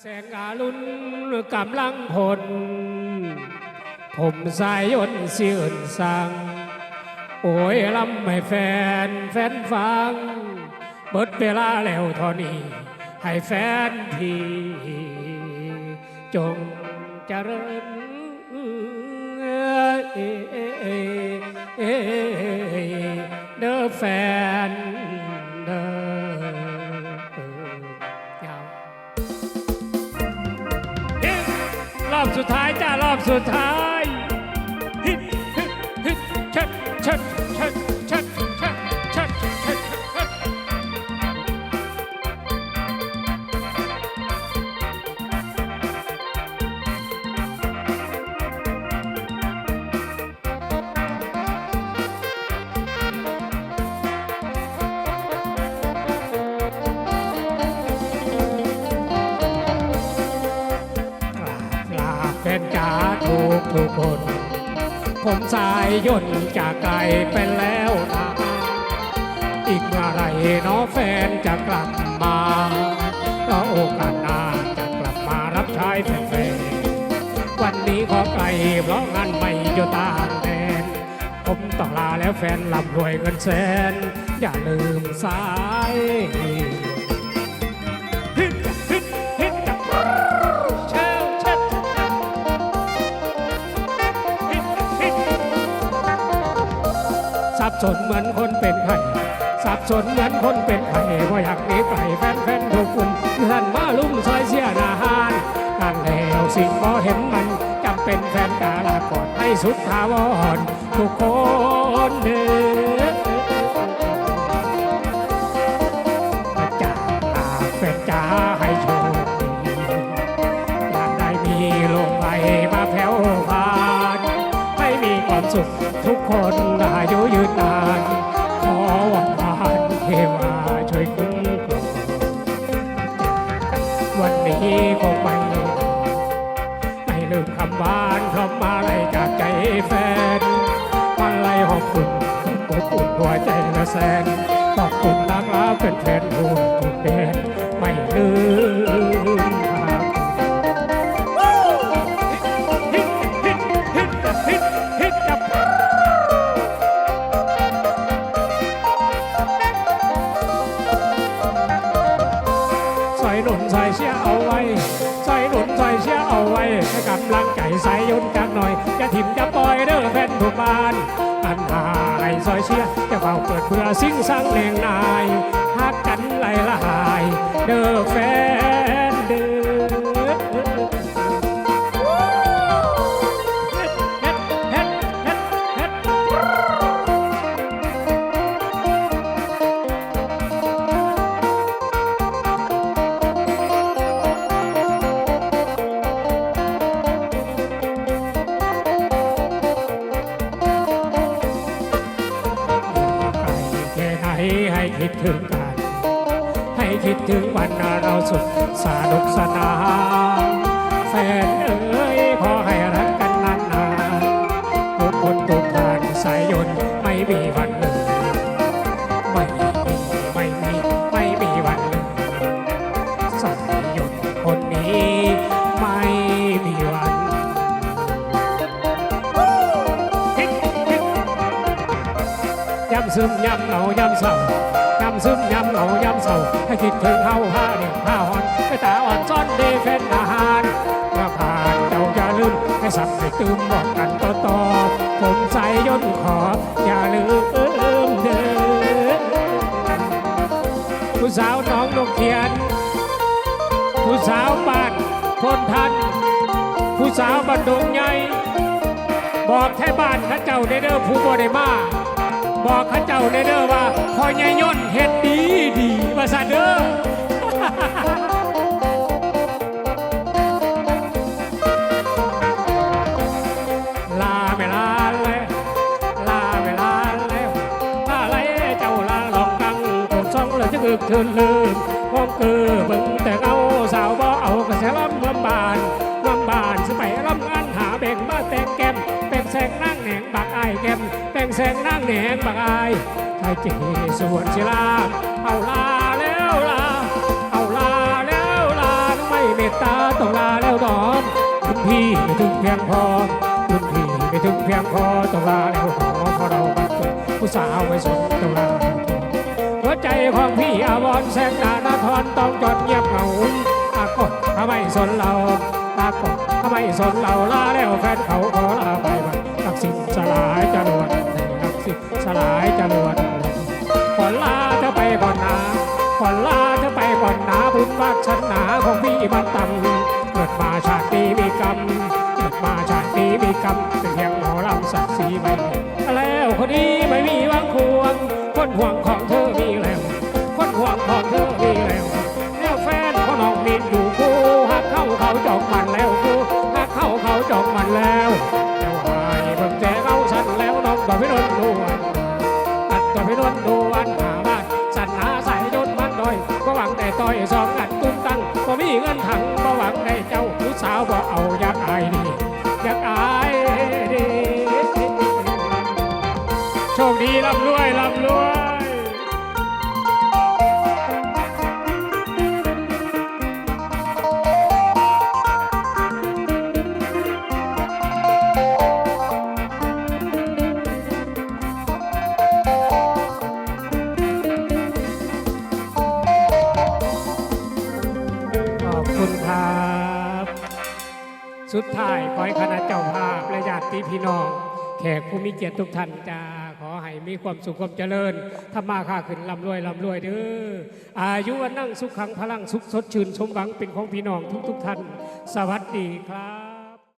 แสงอารุณกำลังพลผมสายยนต์เสื่อนสั่งโอ้ยลำให้แฟนแฟนฟังเบิดเวลาแล้วท่านี้ ให้แฟนพี่จงเจริญเด้อแฟน อบสุดท้าย ฮิตฮิตฮิตเช็ดเช็ดเช็ดเช็ด ทุกคน ผมสายยนต์จากไกลไปแล้วนะอีกเมื่อไรน้อแฟนจะกลับมาก็โอกาสหน้าจะกลับมารับใช้แฟนๆวันนี้ขอไกลเพราะงานไม่อยู่ต่างแดนผมต้องลาแล้วแฟนลำรวยเงินแสน อย่าลืมสาย สับสนเหมือนคนเป็นไข่สับสนเหมือนคนเป็นไข่ว่าอยากหนีไกลแฟนแฟนๆทุกกลุ่มเพื่อนมาลุ่มซอยเสียนาหารกันแล้วสิ่งพอเห็นมันจำเป็นแฟนกาลากอดให้สุดทาวรทุกคนเด้อจ้าลาแฟนจ้าให้โชคดีอยากได้มีลมไปมาแผ่วพานให้มีความสุข ทุกคนอายุยืนนาน ขอหวังวานเทวาช่วยคุ้มครองวันนี้คงไม่ไม่ลืมคำหวานคำมาไลจากใจแฟนมาไลยขอบคุณขอบคุณหัวใจละแสนขอบคุณนักลาเป็นแฟนๆทั่วทุกแดนไม่ลืม เอาไว้ให้กำลังใจใส่ยนต์จักหน่อยจะถิ่มจะปล่อยเด้อแฟนทุกบ้านอันหาให้ซอยเชียจะเฝ้าเปิดเพื่อสิ่งสร้างแรงนายหักกันไหลละหายเด้อ ให้คิดถึงกัน ให้คิดถึงวันเราสุดสนุกสนานแฟนเอ๋ยขอให้รักกันนานๆทุกคนทุกท่านสายยนต์ไม่มีวัน ซึมย้ำเหงาย้ำเศร้าย้ำซึมย้ำเหงาย้ำเศร้าให้คิดถึงเฮาห้าเด็กห้าหอนไปตาอ่อนซ่อนเดเฟนอาหารเมื่อผ่านเจ้าอย่าลืมให้สับให้ตื่มบอกกันต่อต่อผมใจย่นขออย่าลืมเด้อผู้สาวน้องนกเขียน ผู้สาวบ้านคนทัน ผู้สาวบันดงใหญ่บอกแค่บ้านเข้าเจ้าเด้อผู้บ่ได้มา บอกข้าเจ้าเด้อว่าพอยายย่นเฮ็ดดีดีว่าซะเด้อลาไม่ลาเลยลาไม่ลาแล้วลาไรเจ้าลาลองกังผมซ่องเลยจะกึกเทินลืมห้องเกือเบิ่งแต่เงาสาวบ่เอากระแสลำเมืองบานเมืองบานสไปลำงานหาแบ่งมาแต่งแก้ม สงนั่งแหนงบักอายแก้มแบ่งแสงนั่งแหนงบักอายไทยเจสวนศิลาเอาลาแล้วลาเอาลาแล้วลาไม่เมตตาต้องลาแล้วดอนคุณพี่ไม่ถึงเพียงพอคุณพี่ไม่ถึงเพียงพอต้องลาแล้วหอเพราะเราบัดเผู้สาวไม่สนต้องลาหัวใจของพี่อาวรแสงดานาทรต้องจอดเงียบเหงาอากดทำไมสนเราอากดทำไมสนเราลาแล้วแฟน บันตังเกิดมาชาตินี้มีกรรมเกิดมาชาตินี้มีกรรมเป็นเพียงหมอลำศักดิ์ศรีไม่มีแล้วคนนี้ไม่มีหวังควงคนห่วงของเธอมีแล้ว คนห่วงของเธอมีแล้วแล้วแฟนของน้องมีอยู่คู่หักเข้าเขาจองมันแล้วคู่หักเข้าเขาจองมันแล้วเจ้าหายเบิ่งแจเอาฉันแล้วน้องต่อพี่นนท์นวลตัดตัวพี่นวลดูอันหาบ้านสันหาใส่ยนมันดอยก็หวังแต่ต่อยสองอัน สุดท้ายขอให้คณะเจ้าภาพและญาติพี่น้อง แขกผู้มีเกียรติทุกท่านจะขอให้มีความสุขความเจริญถ้ามาค้าขึ้นลำรวยลำรวยเด้ออายุวันนั่งสุขขังพลังสุขสดชื่นสมหวังเป็นของพี่น้องทุกทุกท่าน สวัสดีครับ